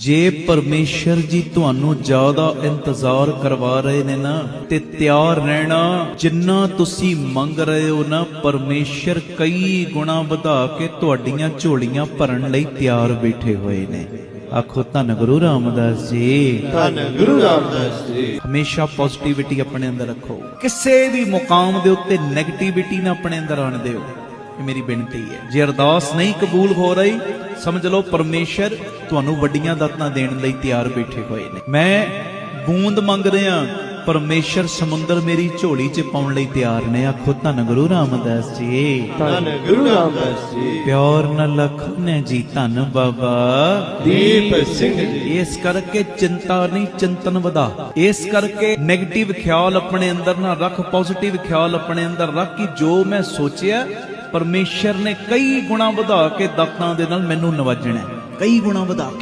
ਜੇ ਪਰਮੇਸ਼ਰ ਜੀ ਤੁਹਾਨੂੰ ਜ਼ਿਆਦਾ ਇੰਤਜ਼ਾਰ ਕਰਵਾ ਰਹੇ ਨੇ ਨਾ ਤੇ ਤਿਆਰ ਰਹਿਣਾ ਜਿੰਨਾ ਤੁਸੀਂ ਮੰਗ ਰਹੇ ਹੋ ਨਾ ਪਰਮੇਸ਼ਰ ਕਈ ਗੁਣਾ ਵਧਾ ਕੇ ਤੁਹਾਡੀਆਂ ਝੋਲੀਆਂ ਭਰਨ ਲਈ ਤਿਆਰ ਬੈਠੇ ਹੋਏ ਨੇ। ਆਖੋ ਧੰਨ ਗੁਰੂ ਰਾਮਦਾਸ ਜੀ। ਧੰਨ ਗੁਰੂ ਰਾਮਦਾਸ ਜੀ। ਹਮੇਸ਼ਾ ਪੋਜ਼ਿਟਿਵਿਟੀ ਆਪਣੇ ਅੰਦਰ ਰੱਖੋ। ਕਿਸੇ ਵੀ ਮੁਕਾਮ ਦੇ ਉੱਤੇ 네ਗੇਟਿਵਿਟੀ ਨਾ ਆਪਣੇ ਅੰਦਰ ਆਣ ਦਿਓ। ਇਹ ਮੇਰੀ ਬੇਨਤੀ ਹੈ। ਜੇ ਅਰਦਾਸ ਨਹੀਂ ਕਬੂਲ ਹੋ ਰਹੀ ਸਮਝ ਲਓ ਪਰਮੇਸ਼ਰ ਤੁਹਾਨੂੰ ਵੱਡੀਆਂ ਦਾਤਾਂ ਦੇਣ ਲਈ ਤਿਆਰ ਬੈਠੇ ਹੋਏ ਨੇ। ਮੈਂ ਬੂੰਦ ਮੰਗ ਰਿਹਾ ਪਰਮੇਸ਼ਰ ਸਮੁੰਦਰ ਮੇਰੀ ਝੋਲੀ 'ਚ ਪਾਉਣ ਲਈ ਤਿਆਰ ਨੇ। ਆਖੋ ਧੰਨ ਗੁਰੂ ਰਾਮਦਾਸ ਜੀ। ਧੰਨ ਗੁਰੂ ਰਾਮਦਾਸ ਜੀ। ਪਿਆਰ ਨਾਲ ਲਖੋ ਨੇ ਜੀ ਧੰਨ ਬਾਬਾ। ਦੀਪ ਸਿੰਘ ਜੀ। ਇਸ ਕਰਕੇ ਚਿੰਤਾ ਨਹੀਂ ਚਿੰਤਨ ਵਧਾ। ਇਸ ਕਰਕੇ 네ਗੇਟਿਵ ਖਿਆਲ ਆਪਣੇ ਅੰਦਰ ਨਾ ਰੱਖ ਪੋਜ਼ਿਟਿਵ ਖਿਆਲ ਆਪਣੇ ਅੰਦਰ ਰੱਖ ਕਿ ਜੋ ਮੈਂ ਸੋਚਿਆ ਪਰਮੇਸ਼ਰ ਨੇ ਕਈ ਗੁਣਾ ਵਧਾ ਕੇ ਦਾਤਾਂ ਦੇ ਨਾਲ ਮੈਨੂੰ ਨਵਾਜਣਾ ਕਈ ਗੁਣਾ ਵਧਾ ਕੇ।